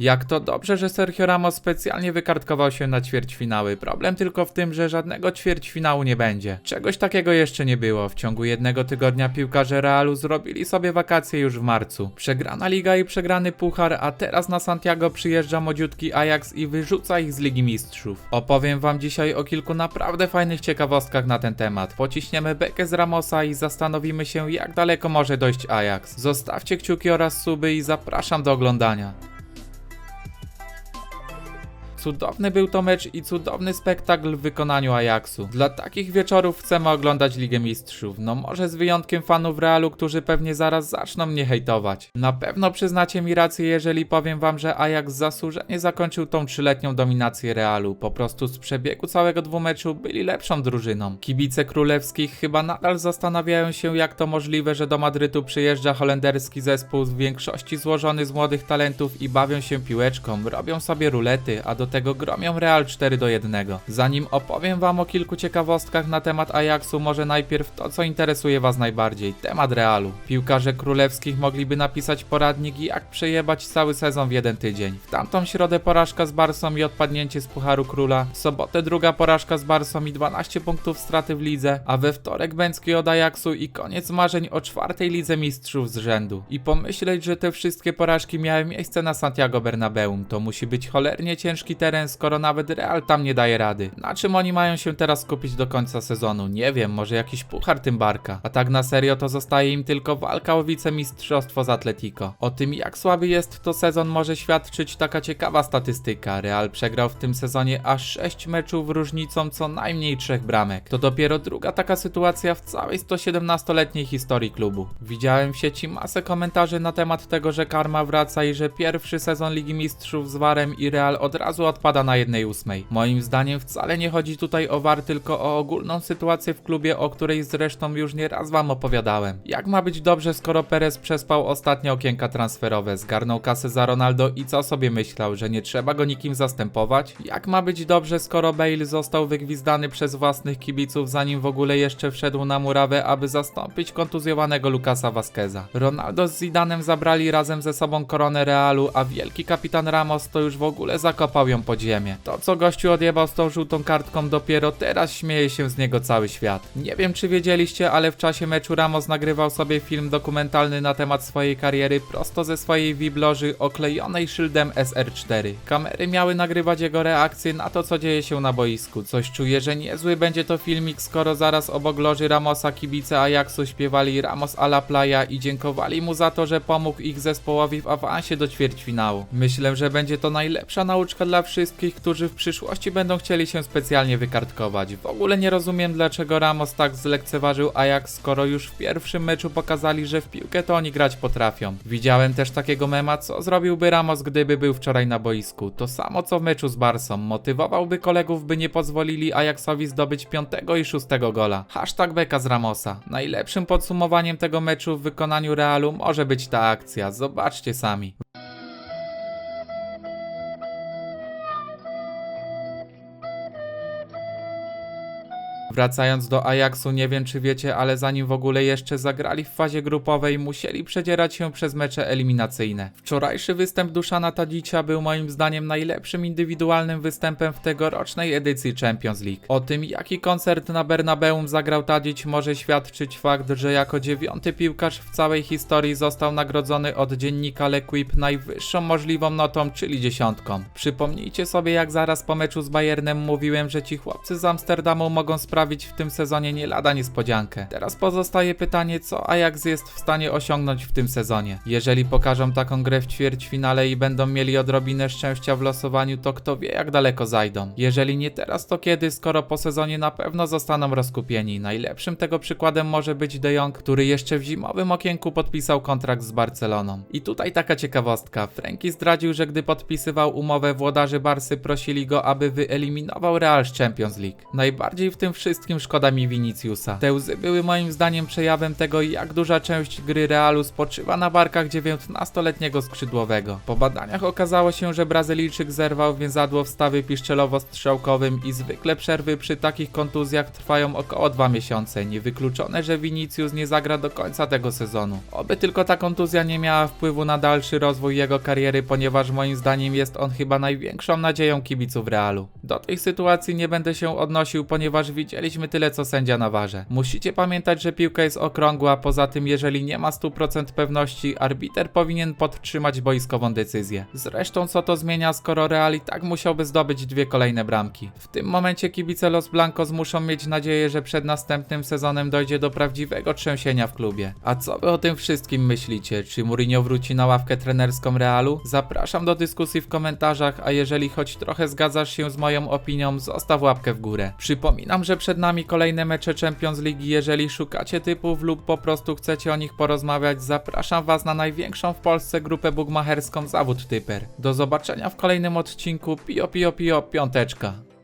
Jak to dobrze, że Sergio Ramos specjalnie wykartkował się na ćwierćfinały. Problem tylko w tym, że żadnego ćwierćfinału nie będzie. Czegoś takiego jeszcze nie było. W ciągu jednego tygodnia piłkarze Realu zrobili sobie wakacje już w marcu. Przegrana liga i przegrany puchar, a teraz na Santiago przyjeżdża młodziutki Ajax i wyrzuca ich z Ligi Mistrzów. Opowiem wam dzisiaj o kilku naprawdę fajnych ciekawostkach na ten temat. Pociśniemy bekę z Ramosa i zastanowimy się jak daleko może dojść Ajax. Zostawcie kciuki oraz suby i zapraszam do oglądania. Cudowny był to mecz i cudowny spektakl w wykonaniu Ajaxu. Dla takich wieczorów chcemy oglądać Ligę Mistrzów. No może z wyjątkiem fanów Realu, którzy pewnie zaraz zaczną mnie hejtować. Na pewno przyznacie mi rację, jeżeli powiem wam, że Ajax zasłużenie zakończył tą trzyletnią dominację Realu. Po prostu z przebiegu całego dwumeczu byli lepszą drużyną. Kibice królewskich chyba nadal zastanawiają się, jak to możliwe, że do Madrytu przyjeżdża holenderski zespół w większości złożony z młodych talentów i bawią się piłeczką, robią sobie rulety, a do tego gromią Real 4 do 1. Zanim opowiem wam o kilku ciekawostkach na temat Ajaxu, może najpierw to, co interesuje was najbardziej, temat Realu. Piłkarze królewskich mogliby napisać poradnik, jak przejebać cały sezon w jeden tydzień. W tamtą środę porażka z Barsą i odpadnięcie z Pucharu Króla, w sobotę druga porażka z Barsą i 12 punktów straty w lidze, a we wtorek Bęcki od Ajaxu i koniec marzeń o czwartej lidze mistrzów z rzędu. I pomyśleć, że te wszystkie porażki miały miejsce na Santiago Bernabeu, to musi być cholernie ciężki teren, skoro nawet Real tam nie daje rady. Na czym oni mają się teraz skupić do końca sezonu? Nie wiem, może jakiś puchar tym barka. A tak na serio to zostaje im tylko walka o wicemistrzostwo z Atletico. O tym jak słaby jest to sezon może świadczyć taka ciekawa statystyka. Real przegrał w tym sezonie aż 6 meczów różnicą co najmniej 3 bramek. To dopiero druga taka sytuacja w całej 117-letniej historii klubu. Widziałem w sieci masę komentarzy na temat tego, że karma wraca i że pierwszy sezon Ligi Mistrzów z Warem i Real od razu odpada na 1-8. Moim zdaniem wcale nie chodzi tutaj o war, tylko o ogólną sytuację w klubie, o której zresztą już nie raz wam opowiadałem. Jak ma być dobrze, skoro Perez przespał ostatnie okienka transferowe, zgarnął kasę za Ronaldo i co sobie myślał, że nie trzeba go nikim zastępować? Jak ma być dobrze, skoro Bale został wygwizdany przez własnych kibiców, zanim w ogóle jeszcze wszedł na murawę, aby zastąpić kontuzjowanego Lucasa Vasqueza? Ronaldo z Zidanem zabrali razem ze sobą koronę Realu, a wielki kapitan Ramos to już w ogóle zakopał ją pod ziemię. To co gościu odjebał z tą żółtą kartką dopiero teraz śmieje się z niego cały świat. Nie wiem czy wiedzieliście, ale w czasie meczu Ramos nagrywał sobie film dokumentalny na temat swojej kariery prosto ze swojej wibloży oklejonej szyldem SR4. Kamery miały nagrywać jego reakcje na to co dzieje się na boisku. Coś czuję, że niezły będzie to filmik, skoro zaraz obok loży Ramosa kibice Ajaxu śpiewali Ramos a la playa i dziękowali mu za to, że pomógł ich zespołowi w awansie do ćwierćfinału. Myślę, że będzie to najlepsza nauczka dla wszystkich, którzy w przyszłości będą chcieli się specjalnie wykartkować. W ogóle nie rozumiem, dlaczego Ramos tak zlekceważył Ajax, skoro już w pierwszym meczu pokazali, że w piłkę to oni grać potrafią. Widziałem też takiego mema, co zrobiłby Ramos, gdyby był wczoraj na boisku. To samo co w meczu z Barsą. Motywowałby kolegów, by nie pozwolili Ajaxowi zdobyć piątego i szóstego gola. Hashtag beka z Ramosa. Najlepszym podsumowaniem tego meczu w wykonaniu Realu może być ta akcja. Zobaczcie sami. Wracając do Ajaxu, nie wiem czy wiecie, ale zanim w ogóle jeszcze zagrali w fazie grupowej, musieli przedzierać się przez mecze eliminacyjne. Wczorajszy występ Duszana Tadicia był moim zdaniem najlepszym indywidualnym występem w tegorocznej edycji Champions League. O tym, jaki koncert na Bernabeum zagrał Tadic, może świadczyć fakt, że jako dziewiąty piłkarz w całej historii został nagrodzony od dziennika L'Equipe najwyższą możliwą notą, czyli dziesiątką. Przypomnijcie sobie, jak zaraz po meczu z Bayernem mówiłem, że ci chłopcy z Amsterdamu mogą sprawić w tym sezonie nie lada niespodziankę. Teraz pozostaje pytanie, co Ajax jest w stanie osiągnąć w tym sezonie. Jeżeli pokażą taką grę w ćwierćfinale i będą mieli odrobinę szczęścia w losowaniu, to kto wie jak daleko zajdą. Jeżeli nie teraz, to kiedy, skoro po sezonie na pewno zostaną rozkupieni. Najlepszym tego przykładem może być De Jong, który jeszcze w zimowym okienku podpisał kontrakt z Barceloną. I tutaj taka ciekawostka. Frankie zdradził, że gdy podpisywał umowę, włodarze Barsy prosili go, aby wyeliminował Real z Champions League. Najbardziej w tym wszystkim wszystkim szkoda mi Viniciusa. Te łzy były moim zdaniem przejawem tego, jak duża część gry Realu spoczywa na barkach 19-letniego skrzydłowego. Po badaniach okazało się, że Brazylijczyk zerwał więzadło w stawie piszczelowo-strzałkowym i zwykle przerwy przy takich kontuzjach trwają około 2 miesiące. Niewykluczone, że Vinicius nie zagra do końca tego sezonu. Oby tylko ta kontuzja nie miała wpływu na dalszy rozwój jego kariery, ponieważ moim zdaniem jest on chyba największą nadzieją kibiców Realu. Do tej sytuacji nie będę się odnosił, ponieważ widzieliśmy tyle co sędzia na warze. Musicie pamiętać, że piłka jest okrągła, poza tym jeżeli nie ma 100% pewności, arbiter powinien podtrzymać boiskową decyzję. Zresztą co to zmienia, skoro Real i tak musiałby zdobyć dwie kolejne bramki. W tym momencie kibice Los Blancos muszą mieć nadzieję, że przed następnym sezonem dojdzie do prawdziwego trzęsienia w klubie. A co wy o tym wszystkim myślicie? Czy Mourinho wróci na ławkę trenerską Realu? Zapraszam do dyskusji w komentarzach, a jeżeli choć trochę zgadzasz się z moją opinią, zostaw łapkę w górę. Przypominam, że przed nami kolejne mecze Champions League. Jeżeli szukacie typów lub po prostu chcecie o nich porozmawiać, zapraszam was na największą w Polsce grupę bugmacherską Zawód Typer. Do zobaczenia w kolejnym odcinku. Pio, pio, pio, piąteczka.